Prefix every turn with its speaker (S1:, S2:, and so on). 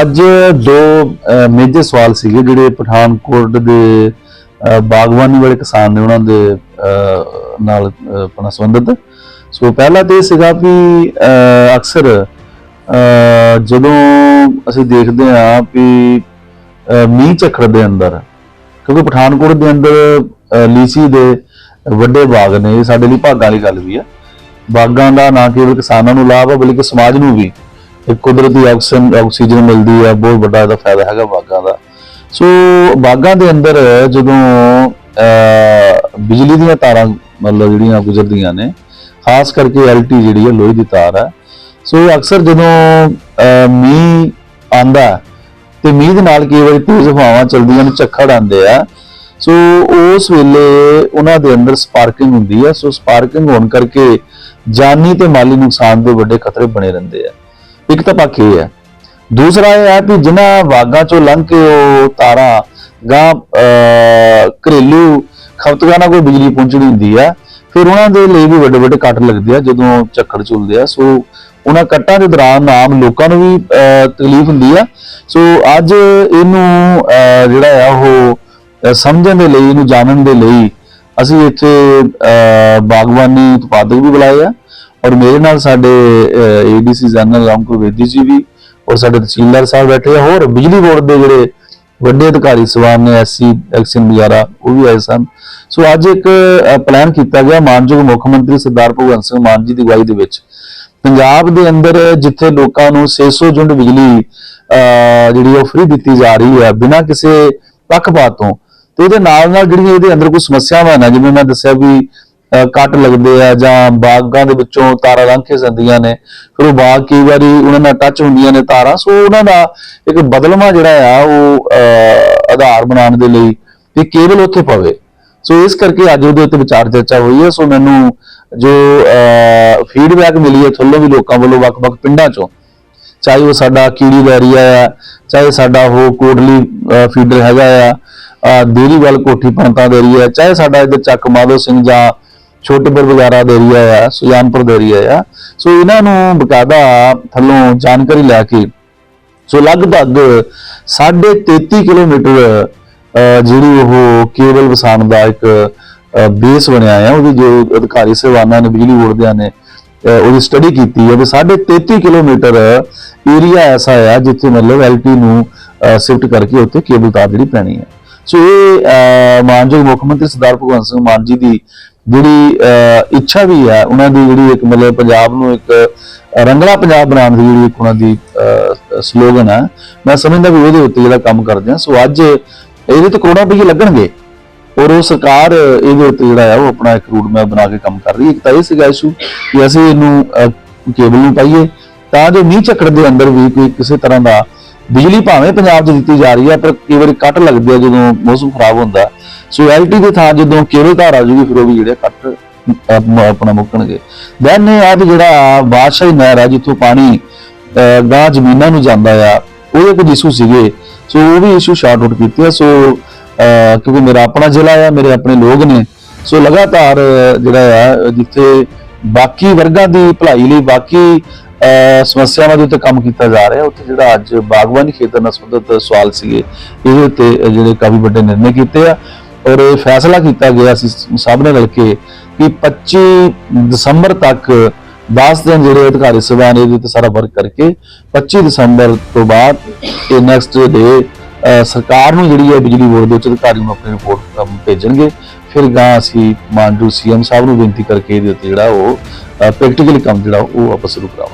S1: ਅੱਜ ਦੋ ਮੇਜਰ ਸਵਾਲ ਸੀਗੇ ਜਿਹੜੇ ਪਠਾਨਕੋਟ ਦੇ, ਅਹ ਬਾਗਬਾਨੀ ਵਾਲੇ ਕਿਸਾਨ ਨੇ ਉਹਨਾਂ ਦੇ ਨਾਲ ਆਪਣਾ ਸੰਬੰਧਿਤ। ਸੋ ਪਹਿਲਾ ਤੇ ਇਹ ਸੀਗਾ ਵੀ ਅਕਸਰ ਜਦੋਂ ਅਸੀਂ ਦੇਖਦੇ ਹਾਂ ਵੀ ਮੀਂਹ ਝੱਖੜ ਦੇ ਅੰਦਰ, ਕਿਉਂਕਿ ਪਠਾਨਕੋਟ ਦੇ ਅੰਦਰ, ਅਹ ਲੀਚੀ ਦੇ ਵੱਡੇ ਬਾਗ ਨੇ, ਇਹ ਸਾਡੇ ਲਈ ਭਾਗਾਂ ਵਾਲੀ ਗੱਲ ਵੀ ਆ। ਬਾਗਾਂ ਦਾ ਨਾ ਕੇਵਲ ਕਿਸਾਨਾਂ ਨੂੰ ਲਾਭ ਆ, ਬਲਕਿ ਸਮਾਜ ਨੂੰ ਵੀ। ਇੱਕ ਕੁਦਰਤੀ ਆਕਸੀਜਨ ਆਕਸੀਜਨ ਮਿਲਦੀ ਆ, ਬਹੁਤ ਵੱਡਾ ਇਹਦਾ ਫਾਇਦਾ ਹੈਗਾ ਬਾਗਾਂ ਦਾ। ਸੋ ਬਾਗਾਂ ਦੇ ਅੰਦਰ ਜਦੋਂ ਬਿਜਲੀ ਦੀਆਂ ਤਾਰਾਂ ਮਤਲਬ ਜਿਹੜੀਆਂ ਗੁਜ਼ਰਦੀਆਂ ਨੇ, ਖਾਸ ਕਰਕੇ ਐਲਟੀ ਜਿਹੜੀ ਹੈ ਲੋਹੇ ਦੀ ਤਾਰ ਆ, ਸੋ ਅਕਸਰ ਜਦੋਂ ਮੀਂਹ ਆਂਦਾ ਤੇ ਮੀਂਹ ਦੇ ਨਾਲ ਕਈ ਵਾਰੀ ਤੇਜ਼ ਹਵਾਵਾਂ ਚੱਲਦੀਆਂ ਨੇ, ਝੱਖੜ ਆਉਂਦੇ ਆ, ਸੋ ਉਸ ਵੇਲੇ ਉਹਨਾਂ ਦੇ ਅੰਦਰ ਸਪਾਰਕਿੰਗ ਹੁੰਦੀ ਹੈ ਸੋ ਸਪਾਰਕਿੰਗ ਹੋਣ ਕਰਕੇ ਜਾਨੀ ਤੇ ਮਾਲੀ ਨੁਕਸਾਨ ਦੇ ਵੱਡੇ ਖਤਰੇ ਬਣੇ ਰਹਿੰਦੇ ਆ। ਇੱਕ ਤਾਂ ਪੱਖ ਇਹ ਹੈ। ਦੂਸਰਾ ਇਹ ਹੈ ਕਿ ਜਿਨ੍ਹਾਂ ਵਾਗਾਂ ਚੋਂ ਲੰਘ ਕੇ ਉਹ ਤਾਰਾਂ ਗਾਂ ਘਰੇਲੂ ਖਪਤਕਾਰਾਂ ਕੋਲ ਬਿਜਲੀ ਪਹੁੰਚਣੀ ਹੁੰਦੀ ਹੈ ਫਿਰ ਉਹਨਾਂ ਦੇ ਲਈ ਵੀ ਵੱਡੇ ਵੱਡੇ ਕੱਟ ਲੱਗਦੇ ਆ ਜਦੋਂ ਝੱਖੜ ਝੁਲਦੇ ਆ। ਸੋ ਉਹਨਾਂ ਕੱਟਾਂ ਦੇ ਦੌਰਾਨ ਆਮ ਲੋਕਾਂ ਨੂੰ ਵੀ ਅਹ, ਤਕਲੀਫ ਹੁੰਦੀ ਆ। ਸੋ ਅੱਜ ਇਹਨੂੰ ਅਹ, ਜਿਹੜਾ ਆ ਉਹ ਸਮਝਣ ਦੇ ਲਈ ਇਹਨੂੰ ਜਾਣਨ ਦੇ ਲਈ ਅਸੀਂ ਇੱਥੇ ਅਹ, ਬਾਗਬਾਨੀ ਉਤਪਾਦਕ ਵੀ ਬੁਲਾਏ ਆ। ਔਰ ਮੇਰੇ ਨਾਲ ਸਾਡੇ ਏਡੀਸੀ ਜਨਰਲ ਰਾਮਕੁਰ ਵੇਦੀ ਜੀ ਵੀ ਔਰ ਸਾਡੇ ਤਹਿਸੀਲਦਾਰ ਸਾਹਿਬ ਬੈਠੇ ਆ। ਹੋਰ ਬਿਜਲੀ ਬੋਰਡ ਦੇ ਜਿਹੜੇ ਵੱਡੇ ਅਧਿਕਾਰੀ ਸਵਾਨ ਨੇ ਐਸਸੀ ਐਕਸ਼ਨ ਵਗੈਰਾ ਉਹ ਵੀ ਆਏ ਸਨ। ਸੋ ਅੱਜ ਇੱਕ ਪਲਾਨ ਕੀਤਾ ਗਿਆ ਮਾਨਯੋਗ ਮੁੱਖ ਮੰਤਰੀ ਸਰਦਾਰ ਭਗਵੰਤ ਸਿੰਘ ਮਾਨ ਜੀ ਦੀ ਅਗਵਾਈ ਦੇ ਵਿੱਚ। ਪੰਜਾਬ ਦੇ ਅੰਦਰ ਜਿੱਥੇ ਲੋਕਾਂ ਨੂੰ 600 ਯੂਨਿਟ ਬਿਜਲੀ ਅਹ, ਜਿਹੜੀ ਉਹ ਫ੍ਰੀ ਦਿੱਤੀ ਜਾ ਰਹੀ ਹੈ ਬਿਨਾਂ ਕਿਸੇ ਪੱਖਪਾਤ ਤੋਂ ਤੇ ਉਹਦੇ ਨਾਲ ਨਾਲ ਜਿਹੜੀਆਂ ਇਹਦੇ ਅੰਦਰ ਕੋਈ ਸਮੱਸਿਆਵਾਂ ਨੇ ਜਿਵੇਂ ਮੈਂ ਦੱਸਿਆ ਵੀ ਕੱਟ ਲੱਗਦੇ ਆ ਜਾਂ ਬਾਗਾਂ ਦੇ ਵਿੱਚੋਂ ਤਾਰਾਂ ਲੰਘ ਕੇ ਜਾਂਦੀਆਂ ਨੇ। ਫਿਰ ਉਹ ਬਾਗ ਕਈ ਵਾਰੀ ਉਹਨਾਂ ਨਾਲ ਟੱਚ ਹੁੰਦੀਆਂ ਨੇ ਤਾਰਾਂ। ਸੋ ਉਹਨਾਂ ਦਾ ਇੱਕ ਬਦਲਵਾ ਜਿਹੜਾ ਆ, ਉਹ ਆਧਾਰ ਬਣਾਉਣ ਦੇ ਲਈ ਵੀ ਕੇਬਲ ਉੱਥੇ ਪਵੇ। ਸੋ ਇਸ ਕਰਕੇ ਅੱਜ ਉਹਦੇ ਉੱਤੇ ਵਿਚਾਰ ਚਰਚਾ ਹੋਈ ਹੈ। ਸੋ ਮੈਨੂੰ ਜੋ ਫੀਡਬੈਕ ਮਿਲੀ ਹੈ ਥੱਲੋਂ ਵੀ ਲੋਕਾਂ ਵੱਲੋਂ ਵੱਖ-ਵੱਖ ਪਿੰਡਾਂ ਚੋਂ, ਚਾਹੇ ਉਹ ਸਾਡਾ ਕੀੜੀ ਦਾ ਏਰੀਆ ਆ, ਚਾਹੇ ਸਾਡਾ ਉਹ ਕੋਟਲੀ ਫੀਡਰ ਹੈਗਾ ਆ, ਅਹ ਦੇਰੀਵਾਲ ਕੋਠੀ ਪੰਤਾਂ ਦਾ ਏਰੀਆ ਚਾਹੇ ਸਾਡਾ ਇੱਧਰ ਚੱਕ ਮਾਧੋ ਸਿੰਘ ਜਾਂ ਛੋਟੇਪੁਰ ਵਗੈਰਾ ਦਾ ਏਰੀਆ ਆ ਸੁਜਾਨਪੁਰ ਦਾ ਏਰੀਆ ਆ। ਸੋ ਇਹਨਾਂ ਨੂੰ ਬਕਾਇਦਾ ਥੱਲੋਂ ਜਾਣਕਾਰੀ ਲੈ ਕੇ ਸੋ ਲਗਭਗ 33.5 ਕਿਲੋਮੀਟਰ ਜਿਹੜੀ ਉਹ ਕੇਬਲ ਵਸਾਉਣ ਦਾ ਇੱਕ ਬੇਸ ਬਣਿਆ ਹੈ ਉਹਦੀ ਜੋ ਅਧਿਕਾਰੀ ਸੇਵਾਨਾਂ ਨੇ ਬਿਜਲੀ ਬੋਰਡ ਦਿਆਂ ਨੇ ਉਹਦੀ ਸਟੱਡੀ ਕੀਤੀ ਹੈ ਵੀ 33.5 ਕਿਲੋਮੀਟਰ ਏਰੀਆ ਐਸਾ ਆ ਜਿੱਥੇ ਮਤਲਬ ਐਲਟੀ ਨੂੰ ਸ਼ਿਫਟ ਕਰਕੇ ਉੱਥੇ ਕੇਬਲ ਤਾਰ ਜਿਹੜੀ ਪੈਣੀ ਹੈ ਸੋ ਇਹ ਅਹ, ਮਾਨਯੋਗ ਮੁੱਖ ਮੰਤਰੀ ਸਰਦਾਰ ਭਗਵੰਤ ਸਿੰਘ ਮਾਨ ਜੀ ਦੀ ਜਿਹੜੀ ਅਹ, ਇੱਛਾ ਵੀ ਹੈ ਉਹਨਾਂ ਦੀ ਜਿਹੜੀ ਇੱਕ ਮਤਲਬ ਪੰਜਾਬ ਨੂੰ ਇੱਕ ਰੰਗਲਾ ਪੰਜਾਬ ਬਣਾਉਣ ਦੀ ਜਿਹੜੀ ਉਹਨਾਂ ਦੀ ਸਲੋਗਨ ਹੈ ਮੈਂ ਸਮਝਦਾ ਵੀ ਉਹਦੇ ਉੱਤੇ ਜਿਹੜਾ ਕੰਮ ਕਰਦੇ ਆ ਸੋ ਅੱਜ ਇਹਦੇ ਤੇ ਕਰੋੜਾਂ ਰੁਪਏ ਲੱਗਣਗੇ। ਔਰ ਉਹ ਸਰਕਾਰ ਇਹਦੇ ਉੱਤੇ ਜਿਹੜਾ ਹੈ ਉਹ ਆਪਣਾ ਇੱਕ ਰੂਟ ਮੈਪ ਬਣਾ ਕੇ ਕੰਮ ਕਰ ਰਹੀ ਹੈ। ਇੱਕ ਤਾਂ ਇਹ ਸੀਗਾ ਇਸ਼ੂ ਕਿ ਅਸੀਂ ਇਹਨੂੰ ਕੇਬਲ ਨੂੰ ਪਾਈਏ ਤਾਂ ਜੋ ਮੀਂਹ ਝੱਖੜ ਦੇ ਅੰਦਰ ਵੀ ਕੋਈ ਕਿਸੇ ਤਰ੍ਹਾਂ ਦਾ ਬਿਜਲੀ ਭਾਵੇਂ ਪੰਜਾਬ 'ਚ ਦਿੱਤੀ ਜਾ ਰਹੀ ਹੈ ਪਰ ਕਈ ਵਾਰੀ ਕੱਟ ਲੱਗਦੇ ਆ ਜਦੋਂ ਮੌਸਮ ਖਰਾਬ ਹੁੰਦਾ। ਸੋ ਐਲਟੀ ਦੇ ਥਾਂ ਜਦੋਂ ਕੇਬਲ ਧਾਰ ਆ ਜੂਗੀ ਫਿਰ ਉਹ ਵੀ ਜਿਹੜੇ ਕੱਟ ਆਪਣਾ ਮੁੱਕਣਗੇ। ਦੈਨ ਇਹ ਆ ਵੀ ਜਿਹੜਾ ਬਾਦਸ਼ਾਹੀ ਨਹਿਰ ਆ ਜਿੱਥੋਂ ਪਾਣੀ ਅਹ, ਜ਼ਮੀਨਾਂ ਨੂੰ ਜਾਂਦਾ ਆ ਉਹਦੇ ਕੁਝ ਇਸ਼ੂ ਸੀਗੇ। ਸੋ ਉਹ ਵੀ ਇਸ਼ੂ ਸ਼ਾਰਟ ਆਊਟ ਕੀਤੇ ਆ। ਸੋ ਕਿਉਂਕਿ ਮੇਰਾ ਆਪਣਾ ਜ਼ਿਲ੍ਹਾ ਆ ਮੇਰੇ ਆਪਣੇ ਲੋਕ ਨੇ। ਸੋ ਲਗਾਤਾਰ ਜਿਹੜਾ ਆ ਜਿੱਥੇ ਬਾਕੀ ਵਰਗਾਂ ਦੀ ਭਲਾਈ ਲਈ ਬਾਕੀ ਅਹ, ਸਮੱਸਿਆਵਾਂ ਦੇ ਉੱਤੇ ਕੰਮ ਕੀਤਾ ਜਾ ਰਿਹਾ ਉੱਥੇ ਜਿਹੜਾ ਅੱਜ ਬਾਗਬਾਨੀ ਖੇਤਰ ਨਾਲ ਸੰਬੰਧਿਤ ਸਵਾਲ ਸੀਗੇ ਇਹਦੇ ਉੱਤੇ ਜਿਹੜੇ ਕਾਫੀ ਵੱਡੇ ਨਿਰਣੇ ਕੀਤੇ ਆ। ਔਰ ਇਹ ਫੈਸਲਾ ਕੀਤਾ ਗਿਆ ਸੀ ਸਭ ਨੇ ਮਿਲ ਕੇ ਕਿ 25 ਦਸੰਬਰ ਤੱਕ 10 ਦਿਨ ਜਿਹੜੇ ਅਧਿਕਾਰੀ ਸਭਾ ਨੇ ਇਹਦੇ ਉੱਤੇ ਸਾਰਾ ਵਰਕ ਕਰਕੇ 25 ਦਸੰਬਰ ਤੋਂ ਬਾਅਦ ਇਹ ਨੈਕਸਟ ਡੇ ਸਰਕਾਰ ਨੂੰ ਜਿਹੜੀ ਹੈ ਬਿਜਲੀ ਬੋਰਡ ਦੇ ਉੱਚ ਅਧਿਕਾਰੀ ਨੂੰ ਆਪਣੀ ਰਿਪੋਰਟ ਭੇਜਣਗੇ। ਫਿਰ ਗਾਂ ਅਸੀਂ ਮਾਨਜੂ ਸੀਐਮ ਸਾਹਿਬ ਨੂੰ ਬੇਨਤੀ ਕਰਕੇ ਇਹਦੇ ਉੱਤੇ ਜਿਹੜਾ ਉਹ ਪ੍ਰੈਕਟੀਕਲੀ ਕੰਮ ਜਿਹੜਾ ਉਹ ਆਪਾਂ ਸ਼ੁਰੂ ਕਰਾਵਾਂਗੇ।